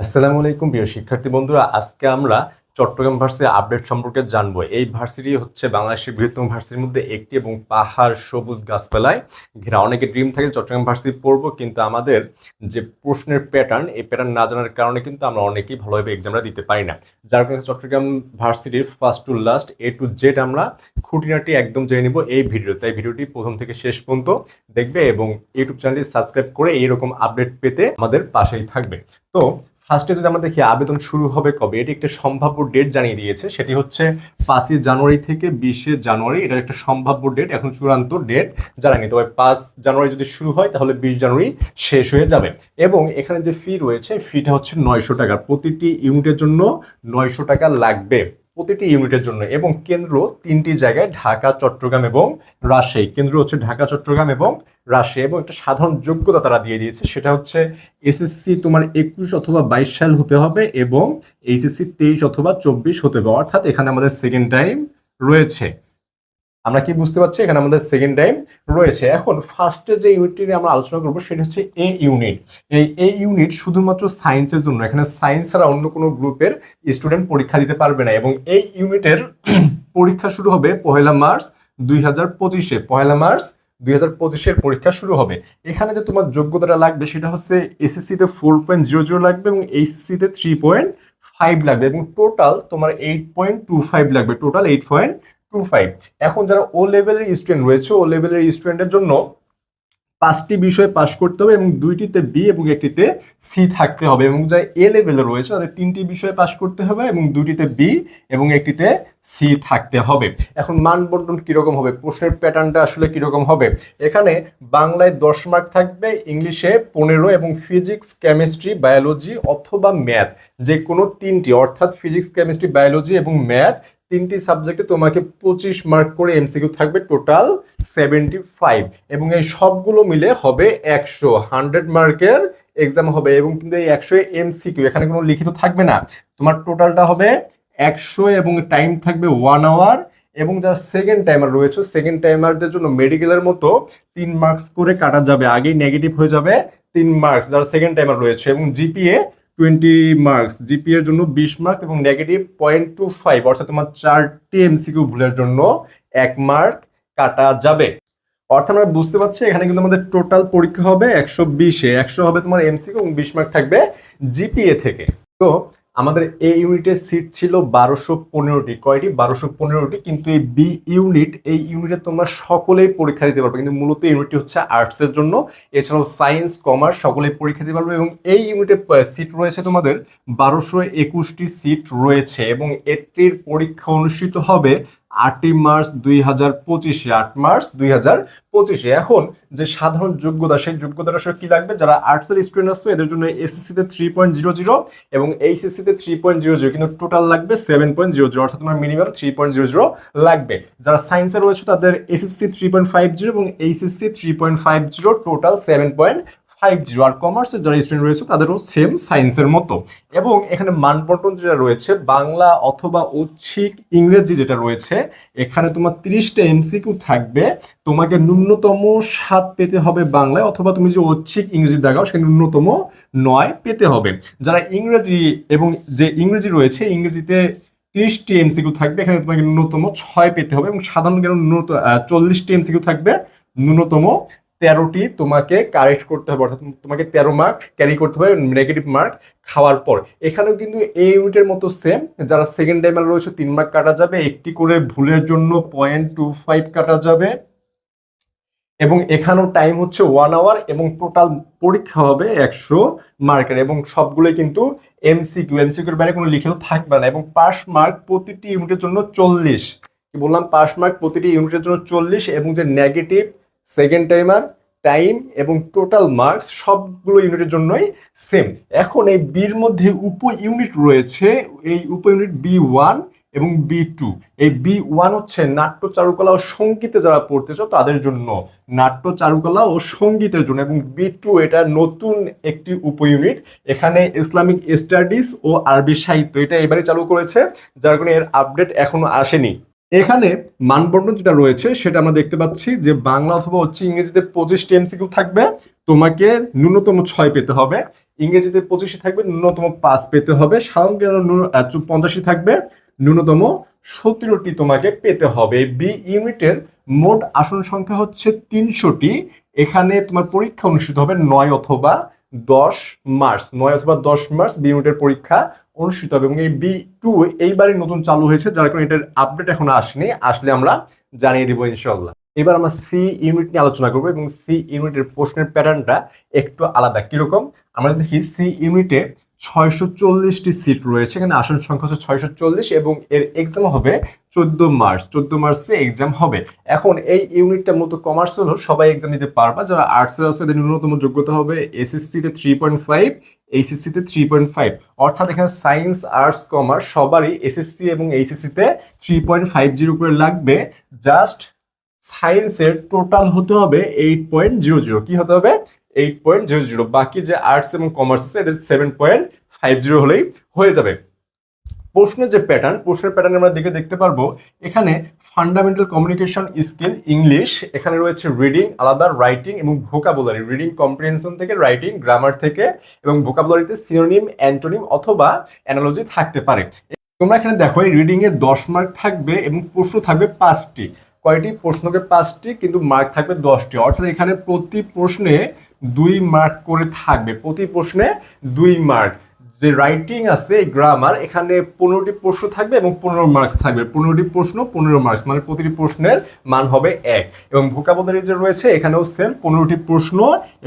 আসসালামু আলাইকুম প্রিয় শিক্ষার্থী বন্ধুরা, আজকে আমরা চট্টগ্রাম ভার্সিটির আপডেট সম্পর্কে জানব। এই ভার্সিটি হচ্ছে বাংলাদেশের বৃহত্তম ভার্সিটির মধ্যে একটি এবং পাহাড় সবুজ গাছপালায় ঘেরা। অনেকে ড্রিম থাকে চট্টগ্রাম ভার্সিটি পড়ব, কিন্তু আমাদের যে প্রশ্নের প্যাটার্ন এই প্যাটার্ন না জানার কারণে কিন্তু আমরা অনেকেই ভালোভাবে এক্সামটা দিতে পারি না। যার কারণে চট্টগ্রাম ভার্সিটির first to last A to Z আমরা খুঁটিনাটি একদম জেনে নিব এই ভিডিও তাই ভিডিওটি প্রথম থেকে শেষ পর্যন্ত দেখবে এবং ইউটিউব চ্যানেলটি সাবস্ক্রাইব করে এইরকম আপডেট পেতে আমাদের পাশেই থাকবে। তো ফার্স্টে যদি আমরা দেখি আবেদন শুরু হবে কবে, এটি একটা সম্ভাব্য ডেট জানিয়ে দিয়েছে। সেটি হচ্ছে পাঁচই জানুয়ারি থেকে বিশে জানুয়ারি। এটা একটা সম্ভাব্য ডেট এখন চূড়ান্ত ডেট জানায়নি। তবে পাঁচ জানুয়ারি যদি শুরু হয়, তাহলে বিশ জানুয়ারি শেষ হয়ে যাবে। এবং এখানে যে ফি রয়েছে ফিটা হচ্ছে নয়শো টাকা। প্রতিটি ইউনিটের জন্য নয়শো টাকা লাগবে। প্রতিটি ইউনিটের জন্য এবং কেন্দ্র তিনটি জায়গায় ঢাকা, চট্টগ্রাম এবং রাজশাহী। কেন্দ্র হচ্ছে ঢাকা, চট্টগ্রাম এবং রাজশাহী এবং একটা সাধারণ যোগ্যতা তারা দিয়ে দিয়েছে, সেটা হচ্ছে এসএসসি তোমার একুশ অথবা বাইশ সাল হতে হবে এবং এইচএসসি তেইশ অথবা চব্বিশ হতে হবে। অর্থাৎ এখানে আমাদের সেকেন্ড টাইম রয়েছে। আমরা কি বুঝতে পারছি? এখানে আমাদের সেকেন্ড টাইম রয়েছে। এখন ফার্স্টে যে ইউনিটটি নিয়ে আমরা আলোচনা করব, সেটা হচ্ছে এ ইউনিট এই এ ইউনিট শুধুমাত্র সায়েন্সের জন্য, এখানে সায়েন্স ছাড়া অন্য কোনো গ্রুপের স্টুডেন্ট পরীক্ষা দিতে পারবে না। এবং এই ইউনিটের পরীক্ষা শুরু হবে পহেলা মার্চ দুই হাজার পঁচিশে। পহেলা মার্চ দুই হাজার পঁচিশের পরীক্ষা শুরু হবে। এখানে যে তোমার যোগ্যতাটা লাগবে, সেটা হচ্ছে এসএসসিতে ফোর পয়েন্ট জিরো জিরো লাগবে এবং এইচএসসিতে থ্রি পয়েন্ট ফাইভ লাগবে। এবং টোটাল তোমার এইট পয়েন্ট টু ফাইভ লাগবে। Total eight point two five এখন যারা ও লেভেলের স্টুডেন্ট রয়েছে ও লেভেলের স্টুডেন্টের জন্য পাঁচটি বিষয় পাশ করতে হবে এবং দুইটিতে বি এবং একটিতে সি থাকতে হবে এবং যারা এ লেভেলে রয়েছে, তাদের তিনটি বিষয় পাশ করতে হবে এবং দুইটিতে বি এবং একটিতে সি থাকতে হবে। এখন মান কীরকম হবে? প্রশ্নের প্যাটার্নটা আসলে কীরকম হবে? এখানে বাংলায় দশ মার্ক থাকবে, ইংলিশে পনেরো এবং ফিজিক্স কেমিস্ট্রি বায়োলজি অথবা ম্যাথ যে কোনো তিনটি, অর্থাৎ ফিজিক্স কেমিস্ট্রি বায়োলজি এবং ম্যাথ তিনটি সাবজেক্টে তোমাকে পঁচিশ মার্ক করে এমসিকিউ থাকবে টোটাল সেভেন্টি ফাইভ এবং এই সবগুলো মিলে হবে একশো। হান্ড্রেড মার্কের এক্সাম হবে এবং কিন্তু এই একশো এমসিকিউ এখানে কোনো লিখিত থাকবে না। তোমার টোটালটা হবে একশো এবং টাইম থাকবে ওয়ান আওয়ার এবং যারা সেকেন্ড টাইমার রয়েছে সেকেন্ড টাইমারদের জন্য মেডিকেলের মতো তিন মার্কস করে কাটা যাবে। আগেই নেগেটিভ হয়ে যাবে তিন মার্কস যারা সেকেন্ড টাইমার রয়েছে। এবং জিপিএ টোয়েন্টি মার্কস জিপি এর জন্য বিশ মার্কস এবং নেগেটিভ পয়েন্ট টু ফাইভ অর্থাৎ তোমার চারটি এমসিকিউ ভুলের জন্য এক মার্ক কাটা যাবে। অর্থাৎ আমরা বুঝতে পারছি এখানে কিন্তু আমাদের টোটাল পরীক্ষা হবে একশো বিশে, একশো হবে তোমার এমসিকিউ এবং বিশ মার্ক থাকবে জিপিএ থেকে। তো আমাদের এ ইউনিটের সিট ছিল বারোশো পনেরোটি। কয়টি? বারোশো পনেরোটি। কিন্তু এই বি ইউনিট এই ইউনিটে তোমরা সকলেই পরীক্ষা দিতে পারবে। কিন্তু মূলত ইউনিটটি হচ্ছে আর্টসের জন্য। এছাড়াও সায়েন্স কমার্স সকলেই পরীক্ষা দিতে পারবে এবং এই ইউনিটে সিট রয়েছে তোমাদের বারোশো একুশটি সিট রয়েছে এবং এটির পরীক্ষা অনুষ্ঠিত হবে আটই মার্চ দুই হাজার পঁচিশে, আট মার্চ দুই হাজার পঁচিশে। এখন যে সাধারণ যোগ্যতা, সেই যোগ্যতাটা আসলে কি লাগবে? যারা আর্টসের স্টুডেন্ট আসছে, এদের জন্য এসএসসিতে থ্রি পয়েন্ট জিরো জিরো এবং এইচএসসিতে থ্রি পয়েন্ট জিরো জিরো কিন্তু টোটাল লাগবে সেভেন পয়েন্ট জিরো জিরো অর্থাৎ তোমার minimum three point zero zero লাগবে। যারা সায়েন্সে রয়েছে, তাদের SSC three point five zero এবং HSC three point five zero total seven point five zero আর কমার্সের যারা স্টুডেন্ট রয়েছে, তাদেরও সেম সায়েন্সের মতো। এবং এখানে মানবন্টন যেটা রয়েছে, বাংলা অথবা ঐচ্ছিক ইংরেজি যেটা রয়েছে, এখানে তোমার তিরিশটা এমসিকিউ থাকবে। তোমাকে ন্যূনতম সাত পেতে হবে বাংলায়, অথবা তুমি যে ঐচ্ছিক ইংরেজি দেখাও সে ন্যূনতম নয় পেতে হবে। যারা ইংরেজি এবং যে ইংরেজি রয়েছে, ইংরেজিতে তিরিশটি এমসিকিউ থাকবে, এখানে তোমাকে ন্যূনতম ছয় পেতে হবে এবং সাধারণ জ্ঞান ন্যূনতম চল্লিশটি এমসিকিউ থাকবে, ন্যূনতম তেরোটি তোমাকে কারেক্ট করতে হবে, অর্থাৎ তোমাকে তেরো মার্ক ক্যারি করতে হবে নেগেটিভ মার্ক খাওয়ার পর। এখানেও কিন্তু এই ইউনিটের মতো সেম যারা সেকেন্ড টাইমার রয়েছে, তিন মার্ক কাটা যাবে, একটি করে ভুলের জন্য পয়েন্ট টু ফাইভ কাটা যাবে। এবং এখানেও টাইম হচ্ছে ওয়ান আওয়ার এবং টোটাল পরীক্ষা হবে একশো মার্কের এবং সবগুলোই কিন্তু এমসিকিউ এমসিকিউর বাইরে কোনো লিখিত থাকবে না। এবং পাস মার্ক প্রতিটি ইউনিটের জন্য চল্লিশ। বললাম? পাস মার্ক প্রতিটি ইউনিটের জন্য চল্লিশ এবং যে নেগেটিভ সেকেন্ড টাইমার টাইম এবং টোটাল মার্কস সবগুলো ইউনিটের জন্যই সেম এখন এই বির মধ্যে উপ ইউনিট রয়েছে, এই উপ ইউনিট বি ওয়ান এবং বি টু এই বি ওয়ান হচ্ছে নাট্য চারুকলা ও সঙ্গীতে যারা পড়তে চাও তাদের জন্য নাট্য চারুকলা ও সঙ্গীতের জন্য। এবং বি টু এটা নতুন একটি উপ ইউনিট এখানে ইসলামিক স্টাডিজ ও আরবি সাহিত্য এটা এবারে চালু করেছে, যার কারণে এর আপডেট এখনও আসেনি। এখানে মানবন্টন যেটা রয়েছে সেটা আমরা দেখতে পাচ্ছি যে বাংলা অথবা হচ্ছে ইংরেজিতে পঁচিশটি এমসিকিউ থাকবে। তোমাকে ন্যূনতম ছয় পেতে হবে। ইংরেজিতে পঁচিশে থাকবে ন্যূনতম পাঁচ পেতে হবে। সাধারণ আহ, পঞ্চাশে থাকবে। ন্যূনতম সতেরোটি তোমাকে পেতে হবে। বি ইউনিটের মোট আসন সংখ্যা হচ্ছে তিনশোটি। এখানে তোমার পরীক্ষা অনুষ্ঠিত হবে নয় অথবা দশ মার্চ, নয় অথবা দশ মার্চ বি ইউনিটের পরীক্ষা অনুষ্ঠিত হবে এবং এই বি টু এইবারই নতুন চালু হয়েছে, যার কারণে এটার আপডেট এখনও আসেনি। আসলে আমরা জানিয়ে দেবো ইনশাল্লাহ এবার আমরা সি ইউনিট নিয়ে আলোচনা করব এবং সি ইউনিটের প্রশ্নের প্যাটার্নটা একটু আলাদা। কীরকম? আমরা দেখি সি ইউনিটে ছয়শো চল্লিশটি সিট রয়েছে। এখানে আসন সংখ্যা হচ্ছে ছয়শো চল্লিশ এবং এর এক্সাম হবে চোদ্দ মার্চ। চোদ্দ মার্চে এক্সাম হবে। এখন এই ইউনিটটা মূলত কমার্স হলো, সবাই এক্সাম দিতে পারবা। যারা আর্টসের আছে এদের ন্যূনতম যোগ্যতা হবে এসএসসিতে থ্রি পয়েন্ট ফাইভ এইচএসসিতে থ্রি পয়েন্ট ফাইভ অর্থাৎ এখানে সায়েন্স আর্টস কমার্স সবারই এসএসসি এবং এইচএসসিতে থ্রি পয়েন্ট ফাইভ জিরো করে লাগবে। জাস্ট সায়েন্সের টোটাল হতে হবে এইট পয়েন্ট জিরো জিরো কি হতে হবে? এইট পয়েন্ট জিরো জিরো বাকি যে আর্টস এবং কমার্স আছে, এদের সেভেন পয়েন্ট ফাইভ জিরো হলেই হয়ে যাবে। প্রশ্নের যে প্যাটার্ন প্রশ্নের প্যাটার্ন আমরা দেখে দেখতে পারব, এখানে ফান্ডামেন্টাল কমিউনিকেশন স্কিল ইংলিশ এখানে রয়েছে রিডিং আলাদা রাইটিং এবং ভোকাবুলারি রিডিং কম্প্রিহেনশন থেকে রাইটিং গ্রামার থেকে এবং ভোকাবুলারিতে সিনোনিম অ্যান্টোনিম অথবা অ্যানালজি থাকতে পারে। তোমরা এখানে দেখো, এই রিডিং এ দশ মার্ক থাকবে এবং প্রশ্ন থাকবে পাঁচটি। কয়টি? প্রশ্নকে পাঁচটি, কিন্তু মার্ক থাকবে দশটি। অর্থাৎ এখানে প্রতি প্রশ্নে দুই মার্ক করে থাকবে। প্রতি প্রশ্নে দুই মার্ক যে রাইটিং আছে গ্রামার এখানে পনেরোটি প্রশ্ন থাকবে এবং পনেরো মার্কস থাকবে। পনেরোটি প্রশ্ন, পনেরো মার্কস মানে প্রতিটি প্রশ্নের মান হবে এক। এবং ভোকাবুলারি যে রয়েছে, এখানেও সেম পনেরোটি প্রশ্ন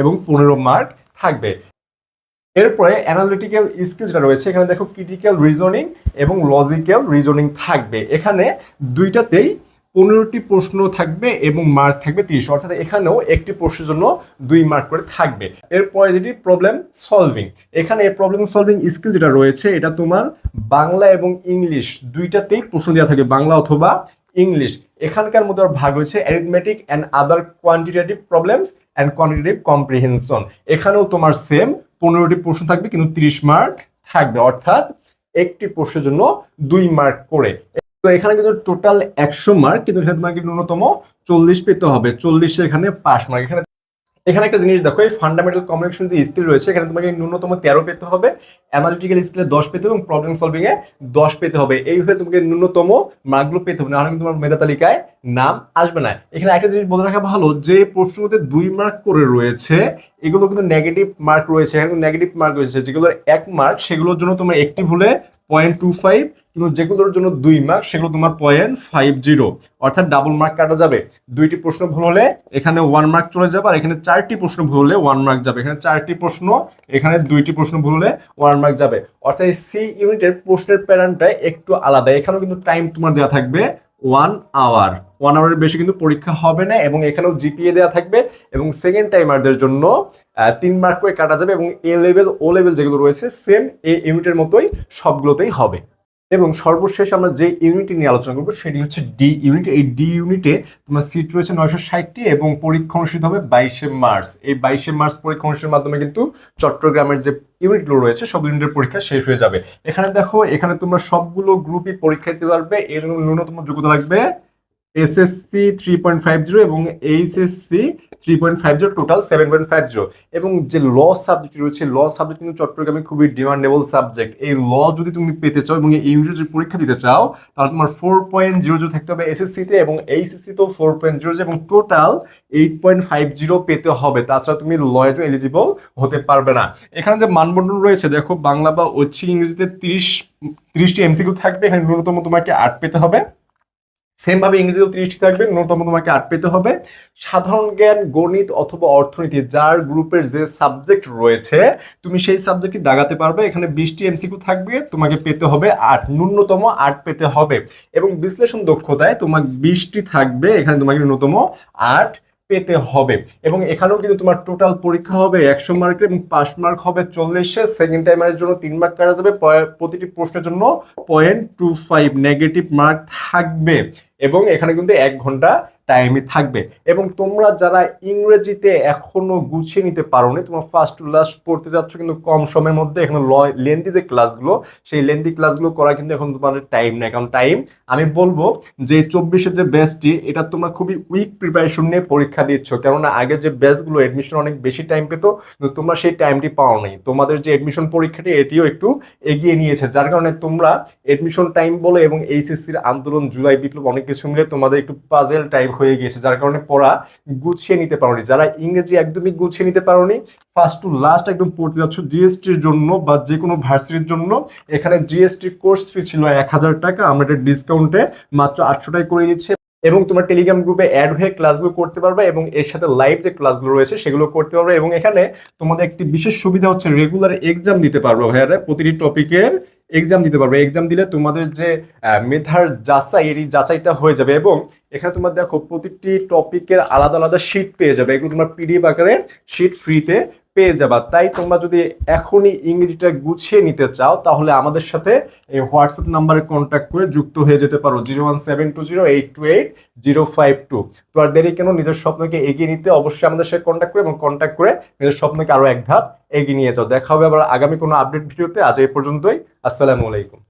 এবং পনেরো মার্ক থাকবে। এরপরে অ্যানালিটিক্যাল স্কিল যেটা রয়েছে। এখানে দেখো ক্রিটিক্যাল রিজনিং এবং লজিক্যাল রিজনিং থাকবে। এখানে দুইটাতেই পনেরোটি প্রশ্ন থাকবে এবং মার্ক থাকবে তিরিশ। অর্থাৎ এখানেও একটি প্রশ্নের জন্য দুই মার্ক করে থাকবে। এরপরে যেটি প্রবলেম সলভিং এখানে প্রবলেম সলভিং স্কিল যেটা রয়েছে, এটা তোমার বাংলা এবং ইংলিশ দুইটাতেই প্রশ্ন দেওয়া থাকে, বাংলা অথবা ইংলিশ। এখানকার মধ্যে ভাগ হয়েছে arithmetic and other quantitative problems and quantitative comprehension এখানেও তোমার সেম পনেরোটি প্রশ্ন থাকবে কিন্তু তিরিশ মার্ক থাকবে। অর্থাৎ একটি প্রশ্নের জন্য দুই মার্ক করে। তো এখানে কিন্তু টোটাল একশো মার্ক কিন্তু এখানে তোমাকে ন্যূনতম চল্লিশ পেতে হবে। চল্লিশে এখানে পাস মার্ক এখানে এখানে একটা জিনিস দেখো, এই ফান্ডামেন্টাল কমিউনিকেশন যে স্কিল রয়েছে, এখানে তোমাকে ন্যূনতম তেরো পেতে হবে অ্যানালিটিক্যাল স্কিলে দশ পেতে হবে এবং প্রবলেম সলভিং এ দশ পেতে হবে। এইভাবে তোমাকে ন্যূনতম মার্কগুলো পেতে হবে, নাহলে কিন্তু তোমার মেধা তালিকায় নাম আসবে না। এখানে একটা জিনিস বলে রাখা ভালো, যে প্রশ্নের মধ্যে দুই মার্ক করে রয়েছে, এগুলো কিন্তু নেগেটিভ মার্ক রয়েছে। এখানে নেগেটিভ মার্ক রয়েছে, যেগুলোর এক মার্ক সেগুলোর জন্য তোমার একটি ভুলে পয়েন্ট টু ফাইভ কিন্তু যেগুলোর জন্য দুই মার্ক সেগুলো তোমার পয়েন্ট ফাইভ জিরো অর্থাৎ ডাবল মার্ক কাটা যাবে। দুইটি প্রশ্ন ভুল হলে এখানে ওয়ান মার্ক চলে যাবে আর এখানে চারটি প্রশ্ন ভুল হলে ওয়ান মার্ক যাবে। এখানে চারটি প্রশ্ন, এখানে দুইটি প্রশ্ন ভুল হলে ওয়ান মার্ক যাবে। অর্থাৎ সি ইউনিটের প্রশ্নের প্যাটার্নটা একটু আলাদা। এখানেও কিন্তু টাইম তোমার দেওয়া থাকবে ওয়ান আওয়ার ওয়ান আওয়ারের বেশি কিন্তু পরীক্ষা হবে না এবং এখানেও জিপিএ দেওয়া থাকবে এবং সেকেন্ড টাইমারদের জন্য তিন মার্ক করে কাটা যাবে এবং এ লেভেল ও লেভেল যেগুলো রয়েছে সেম এ ইউনিটের মতোই সবগুলোতেই হবে। এবং সর্বশেষ আমরা যে ইউনিট নিয়ে আলোচনা করব, সেটি হচ্ছে ডি ইউনিট এই ডি ইউনিটে তোমার সিট রয়েছে নয়শো ষাটটি এবং পরীক্ষা অনুষ্ঠিত হবে বাইশে মার্চ। এই বাইশে মার্চ পরীক্ষা অনুষ্ঠিতের মাধ্যমে কিন্তু চট্টগ্রামের যে ইউনিটগুলো রয়েছে, সব ইউনিটের পরীক্ষা শেষ হয়ে যাবে। এখানে দেখো, এখানে তোমরা সবগুলো গ্রুপই পরীক্ষা দিতে পারবে, এর জন্য ন্যূনতম যোগ্যতা লাগবে SSC three point five zero এবং HSC three point five zero total seven point five zero এবং যে ল সাবজেক্ট রয়েছে ল সাবজেক্ট কিন্তু চট্টগ্রামে খুবই ডিমান্ডেবল সাবজেক্ট এই ল যদি তুমি পেতে চাও এবং এই যদি পরীক্ষা দিতে চাও, তাহলে তোমার ফোর পয়েন্ট জিরো জিরো থাকতে হবে এসএসসিতে এবং এইচএসসিতেও ফোর পয়েন্ট জিরো এবং total eight point five zero পেতে হবে। তাছাড়া তুমি লয়ের এলিজিবল হতে পারবে না। এখানে যে মানবন্টন রয়েছে, দেখো বাংলা বা ঐচ্ছিক ইংরেজিতে তিরিশ, তিরিশটি এমসিকিউ থাকবে। এখানে ন্যূনতম তোমাকে আট পেতে হবে। সেম ভাবে ইংরেজিতেও তিরিশটি থাকবে, ন্যূনতম তোমাকে আট পেতে হবে। সাধারণ জ্ঞান, গণিত অথবা অর্থনীতি, যার গ্রুপের যে সাবজেক্ট রয়েছে, তুমি সেই সাবজেক্টটি দাগাতে পারবে। এখানে বিশটি এমসিকিউ থাকবে, তোমাকে পেতে হবে আট, ন্যূনতম আট পেতে হবে। এবং বিশ্লেষণ দক্ষতায় তোমার বিশটি থাকবে, এখানে তোমাকে ন্যূনতম আট পেতে হবে। এবং এখানেও কিন্তু তোমার টোটাল পরীক্ষা হবে একশো মার্কের এবং পাস মার্ক হবে চল্লিশে। সেকেন্ড টাইমের জন্য তিন মার্ক কাটা যাবে প্রতিটি প্রশ্নের জন্য point two five negative mark থাকবে। এবং এখানে কিন্তু এক ঘণ্টা টাইমই থাকবে। এবং তোমরা যারা ইংরেজিতে এখনও গুছিয়ে নিতে পারো নি তোমরা ফার্স্ট টু লাস্ট পড়তে যাচ্ছ কিন্তু কম সময়ের মধ্যে, এখানে লেন্দি যে ক্লাসগুলো সেই লেন্দি ক্লাসগুলো করা কিন্তু এখন তোমাদের টাইম নেই। কারণ টাইম আমি বলব যে চব্বিশের যে ব্যাচটি এটা তোমরা খুবই উইক প্রিপারেশন নিয়ে পরীক্ষা দিচ্ছ। কেননা আগের যে ব্যাচগুলো এডমিশন অনেক বেশি টাইম পেত, কিন্তু তোমরা সেই টাইমটি পাও নাই। তোমাদের যে এডমিশন পরীক্ষাটি, এটিও একটু এগিয়ে নিয়েছে। যার কারণে তোমরা এডমিশন টাইম বলে এবং এইচএসসির আন্দোলন, জুলাই বিপ্লব, অনেক কিছু মিলে তোমাদের একটু পাজেল টাইপ হয়ে গিয়েছে, যার কারণে পড়া গুছিয়ে নিতে পারোনি। যারা ইংরেজি একদমই গুছিয়ে নিতে পারোনি ফার্স্ট টু লাস্ট একদম পড়তে যাচ্ছ জিএসটির জন্য বা যে কোনো ভার্সিটির জন্য। এখানে জিএসটি কোর্স ফি ছিল এক হাজার টাকা, আমরা এটা ডিসকাউন্টে মাত্র আটশো টাকা করে দিচ্ছি। এবং তোমার টেলিগ্রাম গ্রুপে অ্যাড হয়ে ক্লাসগুলো করতে পারবে এবং এর সাথে লাইভ যে ক্লাসগুলো রয়েছে সেগুলো করতে পারবে। এবং এখানে তোমাদের একটি বিশেষ সুবিধা হচ্ছে রেগুলার এক্সাম দিতে পারবে ভাইয়ারা। প্রতিটি টপিকের এক্সাম দিতে পারবে। এক্সাম দিলে তোমাদের যে মেধার যাচাই, এই যাচাইটা হয়ে যাবে এবং এখানে তোমার দেখো প্রতিটি টপিকের আলাদা আলাদা শিট পেয়ে যাবে। এগুলো তোমার পিডিএফ আকারে শিট ফ্রিতে পেয়ে যাবা। তাই তোমরা যদি এখনই ইংরেজিটা গুছিয়ে নিতে চাও, তাহলে আমাদের সাথে এই হোয়াটসঅ্যাপ নাম্বারে কন্ট্যাক্ট করে যুক্ত হয়ে যেতে পারো। Zero one seven two zero eight two eight zero five two. তো আর দেরি কেন, নিজের স্বপ্নকে এগিয়ে নিতে অবশ্যই আমাদের সাথে কন্ট্যাক্ট করে এবং কন্ট্যাক্ট করে নিজের স্বপ্নকে আরও এক ধাপ এগিয়ে নিয়ে যাও। দেখা হবে আবার আগামী কোনো আপডেট ভিডিওতে। আজ এই পর্যন্তই। আসসালামু আলাইকুম।